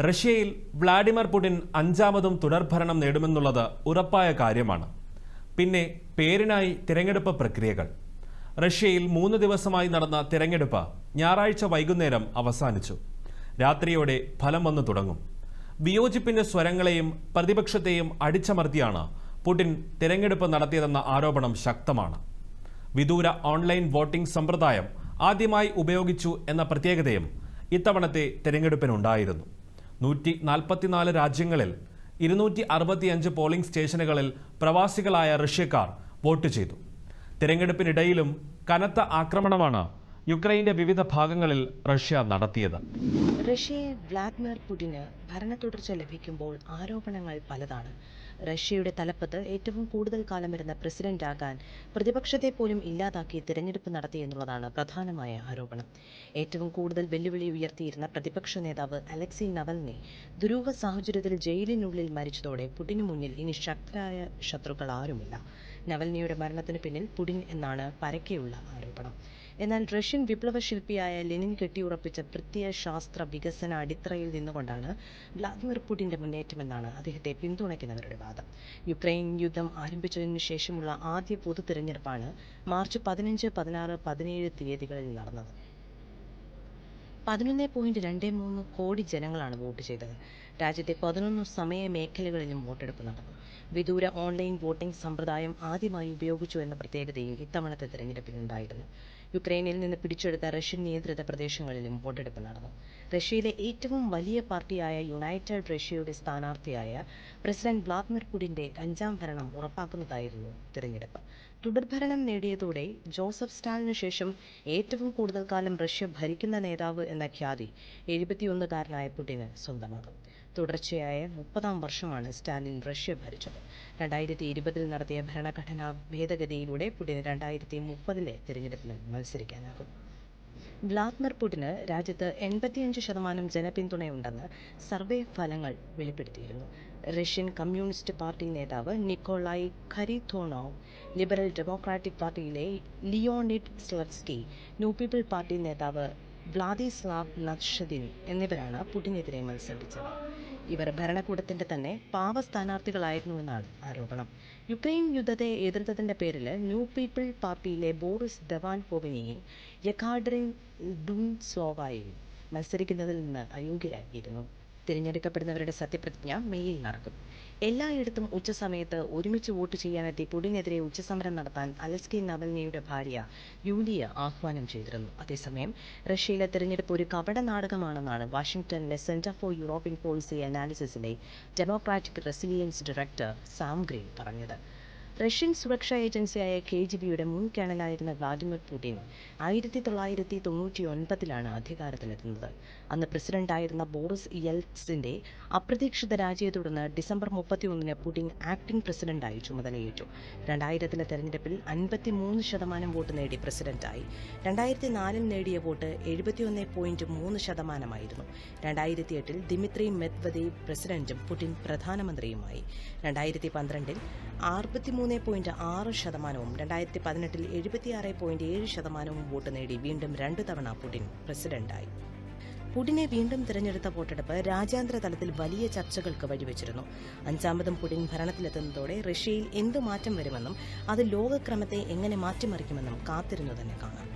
റഷ്യയിൽ Vladimir Putin അഞ്ചാമതും തുടർഭരണം നേടുമെന്നുള്ളത് ഉറപ്പായ കാര്യമാണ്. പിന്നെ പേരിനായി തിരഞ്ഞെടുപ്പ് പ്രക്രിയകൾ. റഷ്യയിൽ മൂന്ന് ദിവസമായി നടന്ന തിരഞ്ഞെടുപ്പ് ഞായറാഴ്ച വൈകുന്നേരം അവസാനിച്ചു. രാത്രിയോടെ ഫലം വന്നു തുടങ്ങും. വിയോജിപ്പിന്റെ സ്വരങ്ങളെയും പ്രതിപക്ഷത്തെയും അടിച്ചമർത്തിയാണ് പുടിൻ തിരഞ്ഞെടുപ്പ് നടത്തിയതെന്ന ആരോപണം ശക്തമാണ്. വിദൂര ഓൺലൈൻ വോട്ടിംഗ് സമ്പ്രദായം ആദ്യമായി ഉപയോഗിച്ചു എന്ന പ്രത്യേകതയും ഇത്തവണത്തെ തിരഞ്ഞെടുപ്പിനുണ്ടായിരുന്നു. നൂറ്റി നാൽപ്പത്തിനാല് രാജ്യങ്ങളിൽ ഇരുന്നൂറ്റി അറുപത്തിയഞ്ച് പോളിംഗ് സ്റ്റേഷനുകളിൽ പ്രവാസികളായ റഷ്യക്കാർ വോട്ട് ചെയ്തു. തിരഞ്ഞെടുപ്പിനിടയിലും കനത്ത ആക്രമണമാണ് യുക്രൈന്റെ വിവിധ ഭാഗങ്ങളിൽ റഷ്യ നടത്തിയത്. റഷ്യയെ വ്ളാദിമിർ പുടിന് ഭരണത്തുടർച്ച ലഭിക്കുമ്പോൾ ആരോപണങ്ങൾ പലതാണ്. റഷ്യയുടെ തലപ്പത്ത് ഏറ്റവും കൂടുതൽ കാലം വരുന്ന പ്രസിഡന്റാകാൻ പ്രതിപക്ഷത്തെ പോലും ഇല്ലാതാക്കി തിരഞ്ഞെടുപ്പ് നടത്തി എന്നുള്ളതാണ് പ്രധാനമായ ആരോപണം. ഏറ്റവും കൂടുതൽ വെല്ലുവിളി ഉയർത്തിയിരുന്ന പ്രതിപക്ഷ നേതാവ് അലക്സി നവൽനെ ദുരൂഹ സാഹചര്യത്തിൽ ജയിലിനുള്ളിൽ മരിച്ചതോടെ പുടിന് മുന്നിൽ ഇനി ശക്തരായ ശത്രുക്കൾ ആരുമില്ല. നവൽനിയുടെ മരണത്തിന് പിന്നിൽ പുടിൻ എന്നാണ് പരക്കെയുള്ള ആരോപണം എന്നാൽ റഷ്യൻ വിപ്ലവ ശില്പിയായ ലെനിൻ കെട്ടിയുറപ്പിച്ച പ്രത്യയ ശാസ്ത്ര വികസന അടിത്തറയിൽ നിന്നുകൊണ്ടാണ് വ്ളാദിമിർ പുടിന്റെ മുന്നേറ്റമെന്നാണ് അദ്ദേഹത്തെ പിന്തുണയ്ക്കുന്നവരുടെ വാദം. യുക്രൈൻ യുദ്ധം ആരംഭിച്ചതിനു ശേഷമുള്ള ആദ്യ പൊതു തിരഞ്ഞെടുപ്പാണ് മാർച്ച് പതിനഞ്ച് പതിനാറ് പതിനേഴ് തീയതികളിൽ നടന്നത്. പതിനൊന്ന് പോയിന്റ് രണ്ട് മൂന്ന് കോടി ജനങ്ങളാണ് വോട്ട് ചെയ്തത്. രാജ്യത്തെ പതിനൊന്ന് സമയ മേഖലകളിലും വോട്ടെടുപ്പ് നടന്നു. വിദൂര ഓൺലൈൻ വോട്ടിംഗ് സമ്പ്രദായം ആദ്യമായി ഉപയോഗിച്ചു എന്ന പ്രത്യേകതയും ഇത്തവണത്തെ തെരഞ്ഞെടുപ്പിലുണ്ടായിരുന്നു യുക്രൈനിൽ നിന്ന് പിടിച്ചെടുത്ത റഷ്യൻ നിയന്ത്രിത പ്രദേശങ്ങളിലും വോട്ടെടുപ്പ് നടന്നു. റഷ്യയിലെ ഏറ്റവും വലിയ പാർട്ടിയായ യുണൈറ്റഡ് റഷ്യയുടെ സ്ഥാനാർത്ഥിയായ പ്രസിഡന്റ് വ്ളാദിമിർ പുടിന്റെ അഞ്ചാം ഭരണം ഉറപ്പാക്കുന്നതായിരുന്നു തിരഞ്ഞെടുപ്പ്. തുടർഭരണം നേടിയതോടെ ജോസഫ് സ്റ്റാലിന് ശേഷം ഏറ്റവും കൂടുതൽ കാലം റഷ്യ ഭരിക്കുന്ന നേതാവ് എന്ന ഖ്യാതി എഴുപത്തിയൊന്നുകാരനായ പുടിന് സ്വന്തമാകും. തുടർച്ചയായ മുപ്പതാം വർഷമാണ് സ്റ്റാലിൻ റഷ്യ ഭരിച്ചത്. രണ്ടായിരത്തി ഇരുപതിൽ നടത്തിയ ഭരണഘടനാ ഭേദഗതിയിലൂടെ പുടിന് രണ്ടായിരത്തി മുപ്പതിലെ തിരഞ്ഞെടുപ്പിന് മത്സരിക്കാനാകും. വ്ളാദിമിർ പുടിന് രാജ്യത്ത് എൺപത്തിയഞ്ച് ശതമാനം ജനപിന്തുണയുണ്ടെന്ന് സർവേ ഫലങ്ങൾ വെളിപ്പെടുത്തിയിരുന്നു. റഷ്യൻ കമ്മ്യൂണിസ്റ്റ് പാർട്ടി നേതാവ് നിക്കോളായി ഖരിതോണോവ് ലിബറൽ ഡെമോക്രാറ്റിക് പാർട്ടിയിലെ Leonid Slutsky new people party നേതാവ് വ്ളാദിസ്ലാവ് നദ്ഷദിൻ എന്നിവരാണ് പുടിനെതിരെ മത്സരിച്ചത്. ഇവർ ഭരണകൂടത്തിന്റെ തന്നെ പാവ സ്ഥാനാർത്ഥികളായിരുന്നുവെന്നാണ് ആരോപണം. യുക്രൈൻ യുദ്ധത്തെ എതിർത്തതിന്റെ പേരിൽ ന്യൂ പീപ്പിൾ പാർട്ടിയിലെ ബോറിസ് ദവാൻ ദവാൻകോവിനെയും യെക്കാഡ്രിൻ ഡുൻസോവായെയും മത്സരിക്കുന്നതിൽ നിന്ന് അയോഗ്യരാക്കിയിരുന്നു. തിരഞ്ഞെടുക്കപ്പെടുന്നവരുടെ സത്യപ്രതിജ്ഞ മെയ്യിൽ നടക്കും. എല്ലായിടത്തും ഉച്ചസമയത്ത് ഒരുമിച്ച് വോട്ട് ചെയ്യാനെത്തി പുടിനെതിരെ ഉച്ചസമരം നടത്താൻ അലസ്കി നവൽനിയുടെ ഭാര്യ യൂലിയ ആഹ്വാനം ചെയ്തിരുന്നു. അതേസമയം റഷ്യയിലെ തെരഞ്ഞെടുപ്പ് ഒരു കപട നാടകമാണെന്നാണ് വാഷിംഗ്ടണിലെ centre for European policy അനാലിസിസിലെ democratic resilience director Sam Green പറഞ്ഞത്. റഷ്യൻ സുരക്ഷാ ഏജൻസിയായ കെ ജി ബിയുടെ മുൻ കേണലായിരുന്ന വ്ളാഡിമിർ പുടിൻ ആയിരത്തി തൊള്ളായിരത്തി തൊണ്ണൂറ്റി ഒൻപതിലാണ് അധികാരത്തിലെത്തുന്നത്. അന്ന് പ്രസിഡന്റായിരുന്ന ബോറിസ് യെൽസിന്റെ അപ്രതീക്ഷിത രാജിയെ തുടർന്ന് ഡിസംബർ മുപ്പത്തി ഒന്നിന് പുടിൻ ആക്ടിംഗ് പ്രസിഡന്റായി ചുമതലയേറ്റു. രണ്ടായിരത്തിലെ തെരഞ്ഞെടുപ്പിൽ അൻപത്തി മൂന്ന് ശതമാനം വോട്ട് നേടി പ്രസിഡന്റായി. രണ്ടായിരത്തി നാലിൽ നേടിയ വോട്ട് എഴുപത്തിയൊന്ന് പോയിന്റ് മൂന്ന് ശതമാനമായിരുന്നു. രണ്ടായിരത്തി എട്ടിൽ ദിമിത്രി മെദ്വദേവ് പ്രസിഡന്റും പുടിൻ പ്രധാനമന്ത്രിയുമായി. രണ്ടായിരത്തി പന്ത്രണ്ടിൽ അറുപത്തിമൂന്ന് പോയിന്റ് ആറ് ശതമാനവും. രണ്ടായിരത്തി പതിനെട്ടിൽ എഴുപത്തിയാറ് പോയിന്റ് ഏഴ് ശതമാനവും വോട്ട് നേടി വീണ്ടും രണ്ടു തവണ പുടിൻ പ്രസിഡന്റായി. പുടിനെ വീണ്ടും തിരഞ്ഞെടുത്ത വോട്ടെടുപ്പ് രാജ്യാന്തര തലത്തിൽ വലിയ ചർച്ചകൾക്ക് വഴിവെച്ചിരുന്നു. അഞ്ചാമതും പുടിൻ ഭരണത്തിലെത്തുന്നതോടെ റഷ്യയിൽ എന്തു മാറ്റം വരുമെന്നും അത് ലോകക്രമത്തെ എങ്ങനെ മാറ്റിമറിക്കുമെന്നും കാത്തിരുന്നു തന്നെ കാണാം.